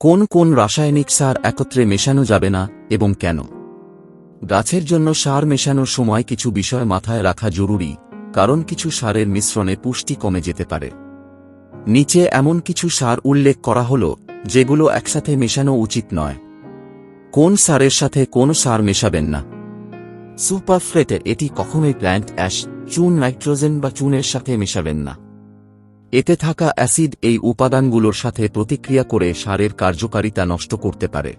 কোন কোন রাসায়নিক সার একত্রে মেশানো যাবে না, এবং কেন? গাছের জন্য সার মেশানোর সময় কিছু বিষয় মাথায় রাখা জরুরি, কারণ কিছু সারের মিশ্রণে পুষ্টি কমে যেতে পারে। নিচে এমন কিছু সার উল্লেখ করা হল, যেগুলো একসাথে মেশানো উচিত নয়। কোন সারের সাথে কোন সার মেশাবেন না? সুপারফ্রেটে এটি কখনোই প্ল্যান্ট অ্যাশ, চুন নাইট্রোজেন বা চুনের সাথে মেশাবেন না। এতে থাকা অ্যাসিড এই উপাদানগুলোর সাথে প্রতিক্রিয়া করে সারের কার্যকারিতা নষ্ট করতে পারে।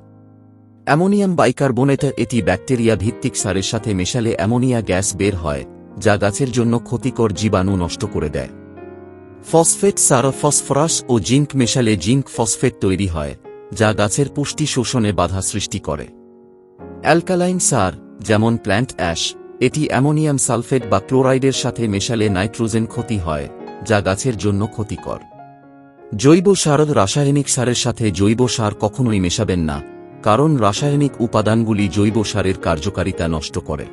অ্যামোনিয়াম বাইকার্বনেট এটি ব্যাকটেরিয়া ভিত্তিক সারের সাথে মেশালে অ্যামোনিয়া গ্যাস বের হয়, যা গাছের জন্য ক্ষতিকর জীবাণু নষ্ট করে দেয়। ফসফেট সার ফসফরাস ও জিঙ্ক মেশালে জিঙ্ক ফসফেট তৈরি হয়, যা গাছের পুষ্টি শোষণে বাধা সৃষ্টি করে। অ্যালকালাইন সার, যেমন প্ল্যান্ট অ্যাশ, এটি অ্যামোনিয়াম সালফেট বা ক্লোরাইডের সাথে মেশালে নাইট্রোজেন ক্ষতি হয় যা গাছের জন্য ক্ষতিকর। জৈব সার রাসায়নিক সারের সাথে জৈব সার কখনোই মেশাবেন না, কারণ রাসায়নিক উপাদানগুলি জৈব সারের কার্যকারিতা নষ্ট করে।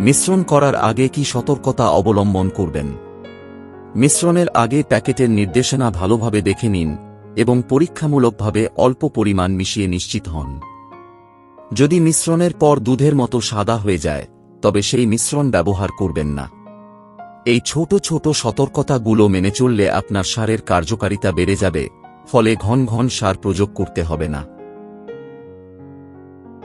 মিশ্রণ করার আগে কি সতর্কতা অবলম্বন করবেন? মিশ্রণের আগে প্যাকেটের নির্দেশনা ভালোভাবে দেখে নিন এবং পরীক্ষামূলকভাবে অল্প পরিমাণ মিশিয়ে নিশ্চিত হন। যদি মিশ্রণের পর দুধের মতো সাদা হয়ে যায়, তবে সেই মিশ্রণ ব্যবহার করবেন না। এই ছোট ছোট সতর্কতাগুলো মেনে চললে আপনার সারের কার্যকারিতা বেড়ে যাবে, ফলে ঘন ঘন সার প্রয়োগ করতে হবে না।